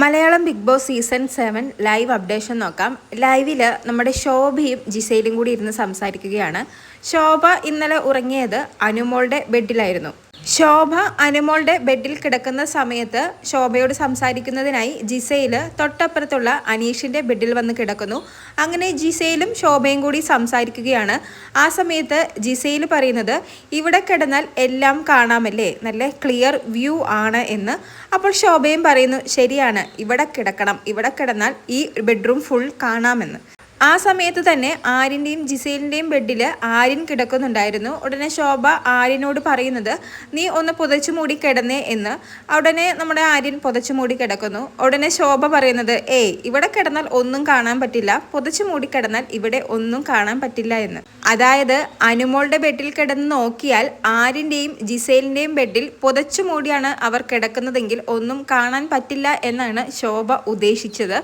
Malayalam Bigg Boss season seven live updation നോക്കാം. ലൈവിൽ നമ്മുടെ ശോഭയും ജിസയിലും കൂടി ഇരുന്ന് സംസാരിക്കുകയാണ്. ശോഭ ഇന്നലെ ഉറങ്ങിയത് അനുമോളുടെ ബെഡിലായിരുന്നു. ശോഭ അനുമോളുടെ ബെഡിൽ കിടക്കുന്ന സമയത്ത് ശോഭയോട് സംസാരിക്കുന്നതിനായി ജിസയിൽ തൊട്ടപ്പുറത്തുള്ള അനീഷിന്റെ ബെഡിൽ വന്ന് കിടക്കുന്നു. അങ്ങനെ ജിസയിലും ശോഭയും കൂടി സംസാരിക്കുകയാണ്. ആ സമയത്ത് ജിസയിൽ പറയുന്നത് ഇവിടെ കിടന്നാൽ എല്ലാം കാണാമല്ലേ? നല്ല ക്ലിയർ വ്യൂ ആണ് എന്ന്. അപ്പോൾ ശോഭയും പറയുന്നു ശരിയാണ് ഇവിടെ കിടക്കണം. ഇവിടെ കിടന്നാൽ ഈ ബെഡ്റൂം ഫുൾ കാണാമെന്ന്. ആ സമയത്ത് തന്നെ ആര്യന്റെയും ജിസേലിന്റെയും ബെഡിൽ ആര്യൻ കിടക്കുന്നുണ്ടായിരുന്നു. ഉടനെ ശോഭ ആര്യനോട് പറയുന്നത് നീ ഒന്ന് പുതച്ചു മൂടി കിടന്നേ എന്ന്. ഉടനെ നമ്മുടെ ആര്യൻ പുതച്ചു മൂടി കിടക്കുന്നു. ഉടനെ ശോഭ പറയുന്നത് ഏയ് ഇവിടെ കിടന്നാൽ ഒന്നും കാണാൻ പറ്റില്ല. പുതച്ചു മൂടി കിടന്നാൽ ഇവിടെ ഒന്നും കാണാൻ പറ്റില്ല എന്ന്. അതായത് അനുമോളുടെ ബെഡിൽ കിടന്ന് നോക്കിയാൽ ആര്യന്റെയും ജിസേലിന്റെയും ബെഡിൽ പുതച്ചു മൂടിയാണ് അവർ കിടക്കുന്നതെങ്കിൽ ഒന്നും കാണാൻ പറ്റില്ല എന്നാണ് ശോഭ ഉദ്ദേശിച്ചത്.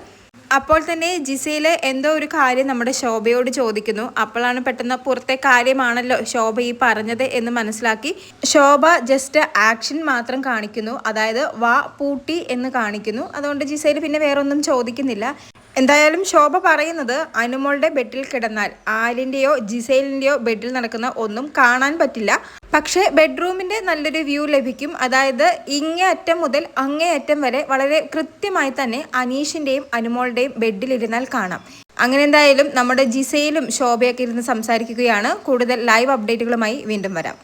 അപ്പോൾ തന്നെ ജിസയിൽ എന്തോ ഒരു കാര്യം നമ്മുടെ ശോഭയോട് ചോദിക്കുന്നു. അപ്പോഴാണ് പെട്ടെന്ന് പുറത്തെ കാര്യമാണല്ലോ ശോഭ ഈ പറഞ്ഞത് എന്ന് മനസ്സിലാക്കി. ശോഭ ജസ്റ്റ് ആക്ഷൻ മാത്രം കാണിക്കുന്നു. അതായത് വാ പൂട്ടി എന്ന് കാണിക്കുന്നു. അതുകൊണ്ട് ജിസയിൽ പിന്നെ വേറൊന്നും ചോദിക്കുന്നില്ല. എന്തായാലും ശോഭ പറയുന്നത് അനുമോളുടെ ബെഡിൽ കിടന്നാൽ ആലിന്റെയോ ജിസൈലിന്റെയോ ബെഡിൽ നടക്കുന്ന ഒന്നും കാണാൻ പറ്റില്ല. പക്ഷേ ബെഡ്റൂമിന്റെ നല്ലൊരു വ്യൂ ലഭിക്കും. അതായത് ഇങ്ങേ അറ്റം മുതൽ അങ്ങേ അറ്റം വരെ വളരെ കൃത്യമായി തന്നെ അനീഷിന്റെയും അനുമോളുടെയും ബെഡിലിരുന്നാൽ കാണാം. അങ്ങനെ എന്തായാലും നമ്മുടെ ജിസയിലും ശോഭയൊക്കെ ഇരുന്ന് സംസാരിക്കുകയാണ്. കൂടുതൽ ലൈവ് അപ്ഡേറ്റുകളുമായി വീണ്ടും വരാം.